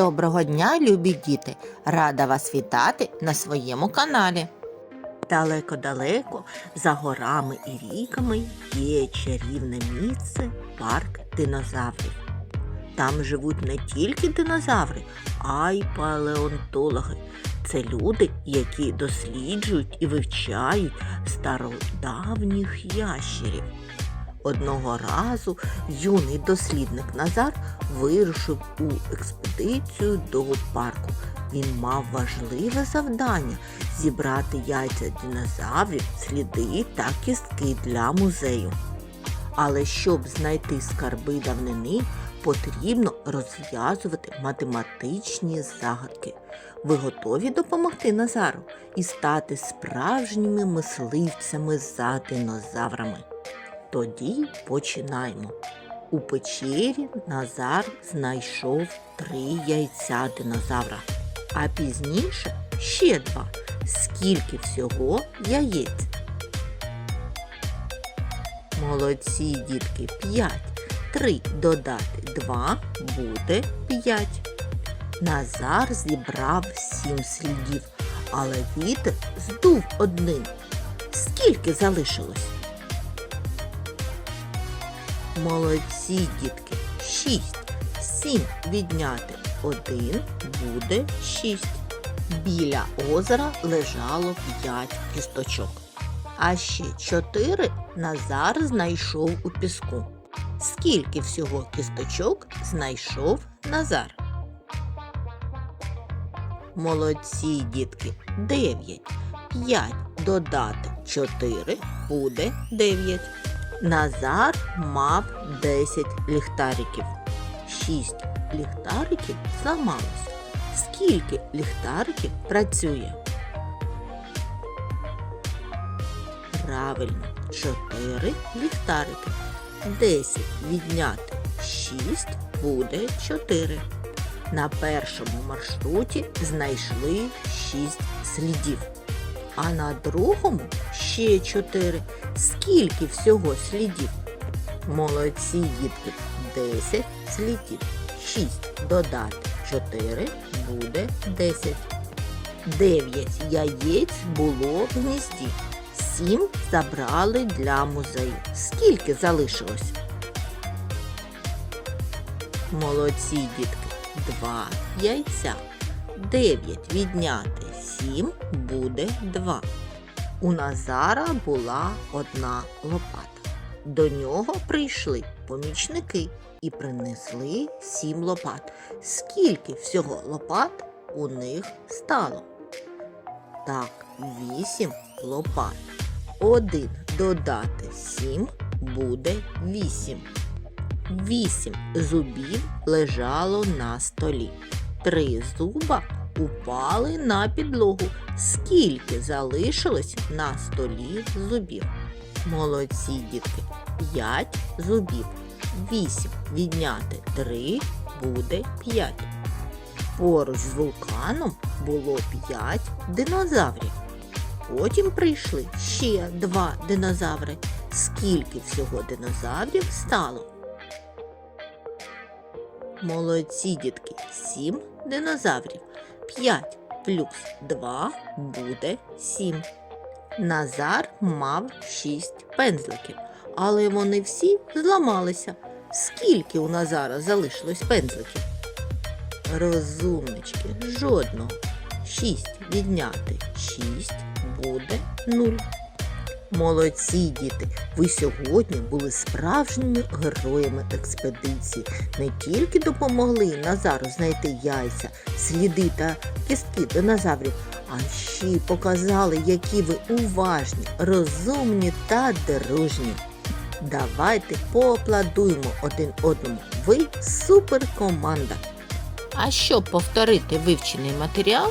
Доброго дня, любі діти! Рада вас вітати на своєму каналі. Далеко-далеко за горами і ріками є чарівне місце парк динозаврів. Там живуть не тільки динозаври, а й палеонтологи. Це люди, які досліджують і вивчають стародавніх ящерів. Одного разу юний дослідник Назар вирушив у експедицію до парку. Він мав важливе завдання зібрати яйця динозаврів, сліди та кістки для музею. Але щоб знайти скарби давнини, потрібно розв'язувати математичні загадки. Ви готові допомогти Назару і стати справжніми мисливцями за динозаврами? Тоді починаємо. У печері Назар знайшов три яйця динозавра, а пізніше ще два. Скільки всього яєць? Молодці, дітки, п'ять. Три додати два буде п'ять. Назар зібрав сім слідів, але вітер здув одним. Скільки залишилось? Молодці, дітки. Шість. Сім відняти один буде шість. Біля озера лежало п'ять кісточок. А ще чотири Назар знайшов у піску. Скільки всього кісточок знайшов Назар? Молодці, дітки. Дев'ять. П'ять додати чотири буде дев'ять. Назар мав 10 ліхтариків. Шість ліхтариків зламалось. Скільки ліхтариків працює? Правильно, 4 ліхтарики. 10 відняти 6 буде 4. На першому маршруті знайшли 6 слідів. А на другому ще 4. Скільки всього слідів? Молодці дітки. 10 слідів. 6 додати 4 буде 10. 9 яєць було в гнізді. 7 забрали для музею. Скільки залишилось? Молодці дітки. 2 яйця. 9 відняти 7 буде 2. У Назара була одна лопата. До нього прийшли помічники і принесли сім лопат. Скільки всього лопат у них стало? Так, вісім лопат. Один додати сім буде вісім. Вісім зубів лежало на столі. Три зуба упали на підлогу. Скільки залишилось на столі зубів? Молодці дітки. П'ять зубів. Вісім відняти три буде п'ять. Поруч з вулканом було п'ять динозаврів. Потім прийшли ще два динозаври. Скільки всього динозаврів стало? Молодці дітки, сім динозаврів. 5 плюс 2 буде 7. Назар мав 6 пензликів, але вони всі зламалися. Скільки у Назара залишилось пензликів? Розумнички, жодного. 6 відняти 6 буде 0. Молодці діти, ви сьогодні були справжніми героями експедиції. Не тільки допомогли Назару знайти яйця, сліди та кістки динозаврів, а ще й показали, які ви уважні, розумні та дружні. Давайте поаплодуємо один одному. Ви суперкоманда. А щоб повторити вивчений матеріал,